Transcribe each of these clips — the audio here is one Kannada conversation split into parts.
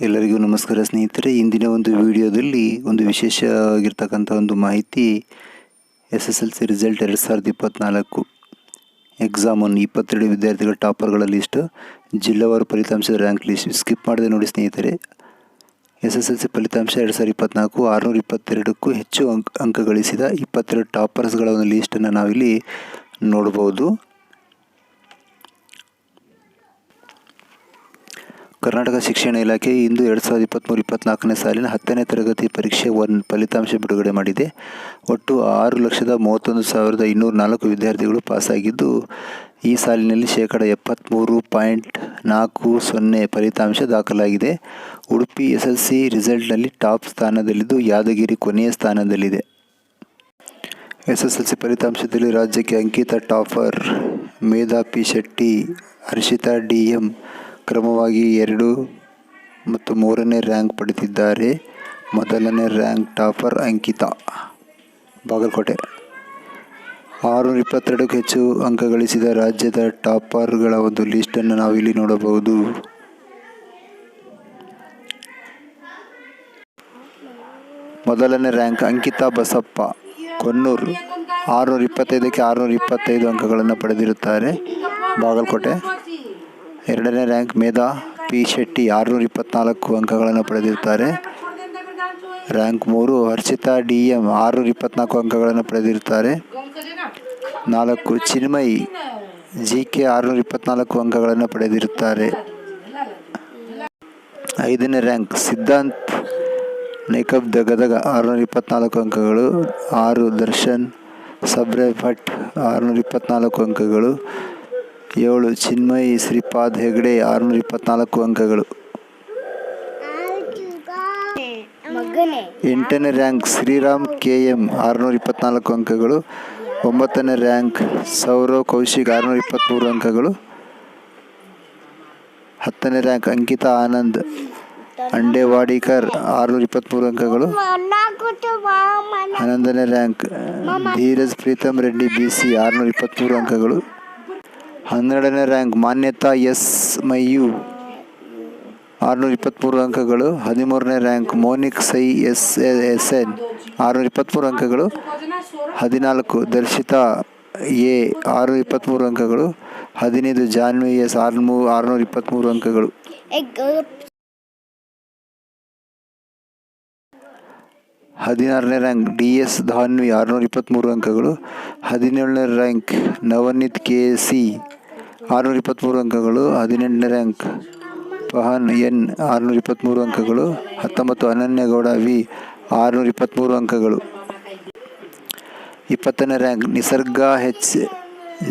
ಎಲ್ಲರಿಗೂ ನಮಸ್ಕಾರ ಸ್ನೇಹಿತರೆ, ಇಂದಿನ ಒಂದು ವಿಡಿಯೋದಲ್ಲಿ ಒಂದು ವಿಶೇಷವಾಗಿರ್ತಕ್ಕಂಥ ಒಂದು ಮಾಹಿತಿ, S S L C result ಎರಡು ಸಾವಿರದ ಇಪ್ಪತ್ತ್ನಾಲ್ಕು ಎಕ್ಸಾಮನ್ನು ಇಪ್ಪತ್ತೆರಡು ವಿದ್ಯಾರ್ಥಿಗಳ ಟಾಪರ್ಗಳ ಲಿಸ್ಟ್ ಜಿಲ್ಲಾವಾರು ಫಲಿತಾಂಶದ ರ್ಯಾಂಕ್ ಲಿಸ್ಟ್. ಸ್ಕಿಪ್ ಮಾಡಿದೆ ನೋಡಿ ಸ್ನೇಹಿತರೆ. ಎಸ್ ಎಸ್ ಎಲ್ ಸಿ ಫಲಿತಾಂಶ ಎರಡು ಸಾವಿರದ ಇಪ್ಪತ್ತ್ನಾಲ್ಕು ಆರುನೂರ ಇಪ್ಪತ್ತೆರಡಕ್ಕೂ ಹೆಚ್ಚು ಅಂಕ ಅಂಕ ಗಳಿಸಿದ ಇಪ್ಪತ್ತೆರಡು ಟಾಪರ್ಸ್ಗಳ ಒಂದು ಲೀಸ್ಟನ್ನು ನಾವಿಲ್ಲಿ ನೋಡ್ಬೋದು. ಕರ್ನಾಟಕ ಶಿಕ್ಷಣ ಇಲಾಖೆ ಇಂದು ಎರಡು ಸಾವಿರದ ಇಪ್ಪತ್ತ್ಮೂರು ಇಪ್ಪತ್ತ್ನಾಲ್ಕನೇ ಸಾಲಿನ ಹತ್ತನೇ ತರಗತಿ ಪರೀಕ್ಷೆ ಒನ್ ಫಲಿತಾಂಶ ಬಿಡುಗಡೆ ಮಾಡಿದೆ. ಒಟ್ಟು ಆರು ಲಕ್ಷದ ಮೂವತ್ತೊಂದು ಸಾವಿರದ ಇನ್ನೂರ ನಾಲ್ಕು ವಿದ್ಯಾರ್ಥಿಗಳು ಪಾಸಾಗಿದ್ದು, ಈ ಸಾಲಿನಲ್ಲಿ ಶೇಕಡ ಎಪ್ಪತ್ತ್ಮೂರು ಪಾಯಿಂಟ್ ನಾಲ್ಕು ಸೊನ್ನೆ ಫಲಿತಾಂಶ ದಾಖಲಾಗಿದೆ. ಉಡುಪಿ ಎಸ್ ಎಲ್ ಸಿ ರಿಸಲ್ಟ್ನಲ್ಲಿ ಟಾಪ್ ಸ್ಥಾನದಲ್ಲಿದ್ದು, ಯಾದಗಿರಿ ಕೊನೆಯ ಸ್ಥಾನದಲ್ಲಿದೆ. ಎಸ್ ಎಸ್ ಎಲ್ ಸಿ ಫಲಿತಾಂಶದಲ್ಲಿ ರಾಜ್ಯಕ್ಕೆ ಅಂಕಿತ ಟಾಪರ್ ಮೇಧಾಪಿ ಶೆಟ್ಟಿ, ಹರ್ಷಿತಾ ಡಿ ಎಂ ಕ್ರಮವಾಗಿ ಎರಡು ಮತ್ತು ಮೂರನೇ ರ್ಯಾಂಕ್ ಪಡೆದಿದ್ದಾರೆ. ಮೊದಲನೇ ರ್ಯಾಂಕ್ ಟಾಪರ್ ಅಂಕಿತಾ ಬಾಗಲಕೋಟೆ. ಆರುನೂರ ಇಪ್ಪತ್ತೆರಡಕ್ಕೂ ಹೆಚ್ಚು ಅಂಕ ಗಳಿಸಿದ ರಾಜ್ಯದ ಟಾಪರ್ಗಳ ಒಂದು ಲಿಸ್ಟನ್ನು ನಾವು ಇಲ್ಲಿ ನೋಡಬಹುದು. ಮೊದಲನೇ ರ್ಯಾಂಕ್ ಅಂಕಿತಾ ಬಸಪ್ಪ ಕೊನ್ನೂರು. ಆರುನೂರ ಇಪ್ಪತ್ತೈದಕ್ಕೆ ಆರುನೂರ ಇಪ್ಪತ್ತೈದು ಅಂಕಗಳನ್ನು ಪಡೆದಿರುತ್ತಾರೆ ಬಾಗಲಕೋಟೆ. ಎರಡನೇ ರ್ಯಾಂಕ್ ಮೇಧಾ ಪಿ ಶೆಟ್ಟಿ ಆರುನೂರ ಇಪ್ಪತ್ನಾಲ್ಕು ಅಂಕಗಳನ್ನು ಪಡೆದಿರುತ್ತಾರೆ. ರ್ಯಾಂಕ್ ಮೂರು ಹರ್ಷಿತಾ ಡಿ ಎಂ ಆರುನೂರ ಇಪ್ಪತ್ನಾಲ್ಕು ಅಂಕಗಳನ್ನು ಪಡೆದಿರುತ್ತಾರೆ. ನಾಲ್ಕು ಚಿನ್ಮಯಿ ಜಿ ಕೆ ಆರುನೂರ ಇಪ್ಪತ್ನಾಲ್ಕು ಅಂಕಗಳನ್ನು ಪಡೆದಿರುತ್ತಾರೆ. ಐದನೇ ರ್ಯಾಂಕ್ ಸಿದ್ಧಾಂತ್ ನೇಕಬ್ ದ ಗದಗ ಆರುನೂರ ಇಪ್ಪತ್ನಾಲ್ಕು ಅಂಕಗಳು. ಆರು ದರ್ಶನ್ ಸಬ್ರೆ ಭಟ್ ಆರುನೂರ ಇಪ್ಪತ್ನಾಲ್ಕು ಅಂಕಗಳು. ಏಳು ಚಿನ್ಮಯಿ ಶ್ರೀಪಾದ್ ಹೆಗಡೆ ಆರುನೂರ ಇಪ್ಪತ್ನಾಲ್ಕು ಅಂಕಗಳು. ಎಂಟನೇ ರ್ಯಾಂಕ್ ಶ್ರೀರಾಮ್ ಕೆ ಎಂ ಆರುನೂರ ಇಪ್ಪತ್ನಾಲ್ಕು ಅಂಕಗಳು. ಒಂಬತ್ತನೇ ರ್ಯಾಂಕ್ ಸೌರವ್ ಕೌಶಿಕ್ ಆರುನೂರ ಇಪ್ಪತ್ತ್ಮೂರು ಅಂಕಗಳು. ಹತ್ತನೇ ರ್ಯಾಂಕ್ ಅಂಕಿತಾ ಆನಂದ್ ಅಂಡೇವಾಡಿಕರ್ ಆರುನೂರ ಇಪ್ಪತ್ತ್ಮೂರು ಅಂಕಗಳು. ಹನ್ನೊಂದನೇ rank Dheeraj Preetham Reddy B C ಆರುನೂರ ಇಪ್ಪತ್ತ್ಮೂರು ಅಂಕಗಳು. ಹನ್ನೆರಡನೇ ರ್ಯಾಂಕ್ ಮಾನ್ಯತಾ ಎಸ್ ಮೈಯು. ಆರುನೂರ ಇಪ್ಪತ್ತ್ಮೂರು ಅಂಕಗಳು. ಹದಿಮೂರನೇ rank Monik Sai S S N. ಆರುನೂರ ಇಪ್ಪತ್ತ್ಮೂರು ಅಂಕಗಳು. ಹದಿನಾಲ್ಕು ದರ್ಶಿತಾ ಎ, ಆರುನೂರ ಇಪ್ಪತ್ತ್ಮೂರು ಅಂಕಗಳು. ಹದಿನೈದು ಜಾನ್ವಿ ಎಸ್, ಆರುನೂ, ಆರುನೂರ ಇಪ್ಪತ್ತ್ಮೂರು ಅಂಕಗಳು. ಹದಿನಾರನೇ ರ್ಯಾಂಕ್ ಡಿ ಎಸ್ ಧಾನ್ವಿ, ಆರುನೂರ ಇಪ್ಪತ್ತ್ಮೂರು ಅಂಕಗಳು. ಹದಿನೇಳನೇ ರ್ಯಾಂಕ್ ನವನೀತ್ ಕೆ ಸಿ ಆರುನೂರ ಇಪ್ಪತ್ತ್ಮೂರು ಅಂಕಗಳು, ಹದಿನೆಂಟನೇ ರ್ಯಾಂಕ್ ಪಹನ್ ಎನ್ ಆರುನೂರ ಇಪ್ಪತ್ತ್ಮೂರು ಅಂಕಗಳು, ಹತ್ತೊಂಬತ್ತು ಅನನ್ಯಗೌಡ ವಿ ಆರುನೂರ ಇಪ್ಪತ್ತ್ಮೂರು ಅಂಕಗಳು. ಇಪ್ಪತ್ತನೇ ರ್ಯಾಂಕ್, ನಿಸರ್ಗ ಹೆಚ್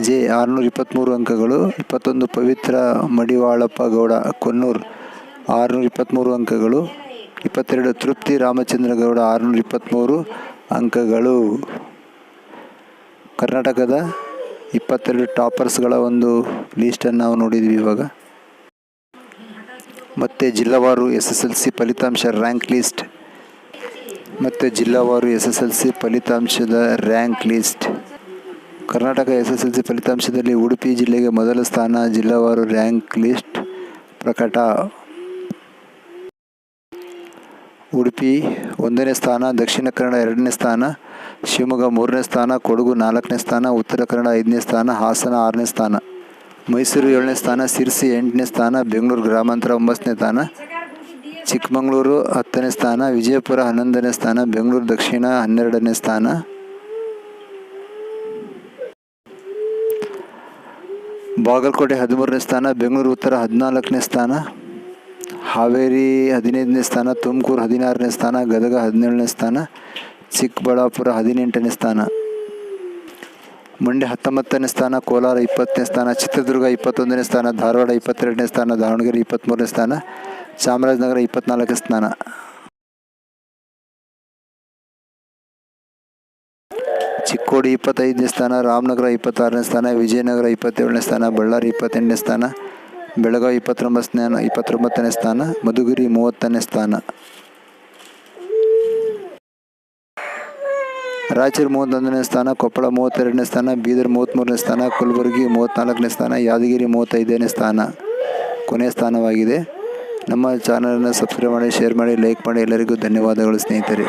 ಜೆ ಆರುನೂರ ಇಪ್ಪತ್ತ್ಮೂರು ಅಂಕಗಳು, ಇಪ್ಪತ್ತೊಂದು ಪವಿತ್ರ ಮಡಿವಾಳಪ್ಪ ಗೌಡ, ಕೊನ್ನೂರು ಆರುನೂರ ಇಪ್ಪತ್ತ್ಮೂರು ಅಂಕಗಳು. ಇಪ್ಪತ್ತೆರಡು ತೃಪ್ತಿ ರಾಮಚಂದ್ರ ಗೌಡ ಆರುನೂರ ಇಪ್ಪತ್ತ್ಮೂರು ಅಂಕಗಳು. ಕರ್ನಾಟಕದ ಇಪ್ಪತ್ತೆರಡು ಟಾಪರ್ಸ್ಗಳ ಒಂದು ಲೀಸ್ಟನ್ನು ನಾವು ನೋಡಿದ್ವಿ ಇವಾಗ. ಮತ್ತು ಜಿಲ್ಲಾವಾರು ಎಸ್ ಎಸ್ ಎಲ್ ಸಿ ಫಲಿತಾಂಶ ರ್ಯಾಂಕ್ ಲಿಸ್ಟ್. ಮತ್ತು ಜಿಲ್ಲಾವಾರು ಎಸ್ ಎಸ್ ಎಲ್ ಸಿ ಫಲಿತಾಂಶದ rank list. Karnataka S S L C ಫಲಿತಾಂಶದಲ್ಲಿ ಉಡುಪಿ ಜಿಲ್ಲೆಗೆ ಮೊದಲ ಸ್ಥಾನ, ಜಿಲ್ಲಾವಾರು ರ್ಯಾಂಕ್ ಲಿಸ್ಟ್ ಪ್ರಕಟ. ಉಡುಪಿ ಒಂದನೇ ಸ್ಥಾನ, ದಕ್ಷಿಣ ಕನ್ನಡ ಎರಡನೇ ಸ್ಥಾನ ಶಿವಮೊಗ್ಗ ಮೂರನೇ ಸ್ಥಾನ, ಕೊಡಗು ನಾಲ್ಕನೇ ಸ್ಥಾನ, ಉತ್ತರ ಕನ್ನಡ ಐದನೇ ಸ್ಥಾನ, ಹಾಸನ ಆರನೇ ಸ್ಥಾನ. ಮೈಸೂರು ಏಳನೇ ಸ್ಥಾನ ಸಿರ್ಸಿ ಎಂಟನೇ ಸ್ಥಾನ, ಬೆಂಗಳೂರು ಗ್ರಾಮಾಂತರ ಒಂಬತ್ತನೇ ಸ್ಥಾನ. ಚಿಕ್ಕಮಗಳೂರು ಹತ್ತನೇ ಸ್ಥಾನ, ವಿಜಯಪುರ ಹನ್ನೊಂದನೇ ಸ್ಥಾನ, ಬೆಂಗಳೂರು ದಕ್ಷಿಣ ಹನ್ನೆರಡನೇ ಸ್ಥಾನ. ಬಾಗಲಕೋಟೆ ಹದಿಮೂರನೇ ಸ್ಥಾನ, ಬೆಂಗಳೂರು ಉತ್ತರ ಹದಿನಾಲ್ಕನೇ ಸ್ಥಾನ. ಹಾವೇರಿ ಹದಿನೈದನೇ ಸ್ಥಾನ, ತುಮಕೂರು ಹದಿನಾರನೇ ಸ್ಥಾನ, ಗದಗ ಹದಿನೇಳನೇ ಸ್ಥಾನ. ಚಿಕ್ಕಬಳ್ಳಾಪುರ ಹದಿನೆಂಟನೇ ಸ್ಥಾನ. ಮಂಡ್ಯ ಹತ್ತೊಂಬತ್ತನೇ ಸ್ಥಾನ, ಕೋಲಾರ ಇಪ್ಪತ್ತನೇ ಸ್ಥಾನ, ಚಿತ್ರದುರ್ಗ ಇಪ್ಪತ್ತೊಂದನೇ ಸ್ಥಾನ, ಧಾರವಾಡ ಇಪ್ಪತ್ತೆರಡನೇ ಸ್ಥಾನ, ದಾವಣಗೆರೆ ಇಪ್ಪತ್ತ್ಮೂರನೇ ಸ್ಥಾನ, ಚಾಮರಾಜನಗರ ಇಪ್ಪತ್ನಾಲ್ಕನೇ ಸ್ಥಾನ. ಚಿಕ್ಕೋಡಿ ಇಪ್ಪತ್ತೈದನೇ ಸ್ಥಾನ, ರಾಮನಗರ ಇಪ್ಪತ್ತಾರನೇ ಸ್ಥಾನ, ವಿಜಯನಗರ ಇಪ್ಪತ್ತೇಳನೇ ಸ್ಥಾನ, ಬಳ್ಳಾರಿ ಇಪ್ಪತ್ತೆಂಟನೇ ಸ್ಥಾನ, ಬೆಳಗಾವಿ ಇಪ್ಪತ್ತೊಂಬತ್ತು ಸ್ಥಾನ ಇಪ್ಪತ್ತೊಂಬತ್ತನೇ ಸ್ಥಾನ, ಮಧುಗಿರಿ ಮೂವತ್ತನೇ ಸ್ಥಾನ. ರಾಯಚೂರು ಮೂವತ್ತೊಂದನೇ ಸ್ಥಾನ, ಕೊಪ್ಪಳ ಮೂವತ್ತೆರಡನೇ ಸ್ಥಾನ, ಬೀದರ್ ಮೂವತ್ತ್ಮೂರನೇ ಸ್ಥಾನ, ಕಲಬುರಗಿ ಮೂವತ್ತ್ನಾಲ್ಕನೇ ಸ್ಥಾನ, ಯಾದಗಿರಿ ಮೂವತ್ತೈದನೇ ಸ್ಥಾನ ಕೊನೆಯ ಸ್ಥಾನವಾಗಿದೆ. ನಮ್ಮ ಚಾನಲನ್ನು ಸಬ್ಸ್ಕ್ರೈಬ್ ಮಾಡಿ ಶೇರ್ ಮಾಡಿ ಲೈಕ್ ಮಾಡಿ ಎಲ್ಲರಿಗೂ ಧನ್ಯವಾದಗಳು ಸ್ನೇಹಿತರೆ.